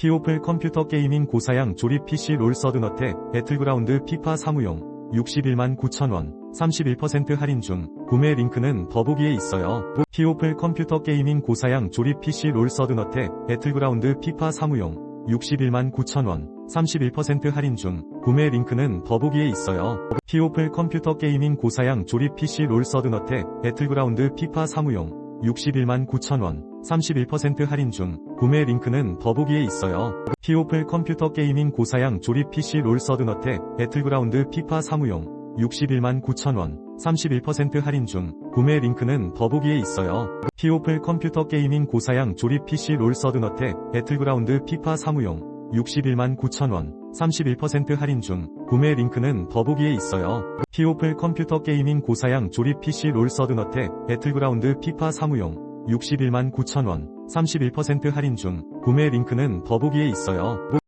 피오플 컴퓨터 게이밍 고사양 조립 PC 롤 서든어택 배틀그라운드 피파 사무용 61만 9천원 31% 할인 중 구매 링크는 더보기에 있어요. 피오플 컴퓨터 게이밍 고사양 조립 PC 롤 서든어택 배틀그라운드 피파 사무용 61만 9천원 31% 할인 중 구매 링크는 더보기에 있어요. 피오플 컴퓨터 게이밍 고사양 조립 PC 롤 서든어택 배틀그라운드 피파 사무용 61만 9천원 31% 할인 중 구매 링크는 더보기에 있어요. 피오플 컴퓨터 게이밍 고사양 조립 PC 롤 서든어택 배틀그라운드 피파 사무용 61만 9천원 31% 할인 중 구매 링크는 더보기에 있어요. 피오플 컴퓨터 게이밍 고사양 조립 PC 롤 서든어택 배틀그라운드 피파 사무용 61만 9천원 31% 할인 중 구매 링크는 더보기에 있어요. 피오플 컴퓨터 게이밍 고사양 조립 PC 롤 서든어택 배틀그라운드 피파 사무용 61만 9천원 31% 할인 중 구매 링크는 더보기에 있어요.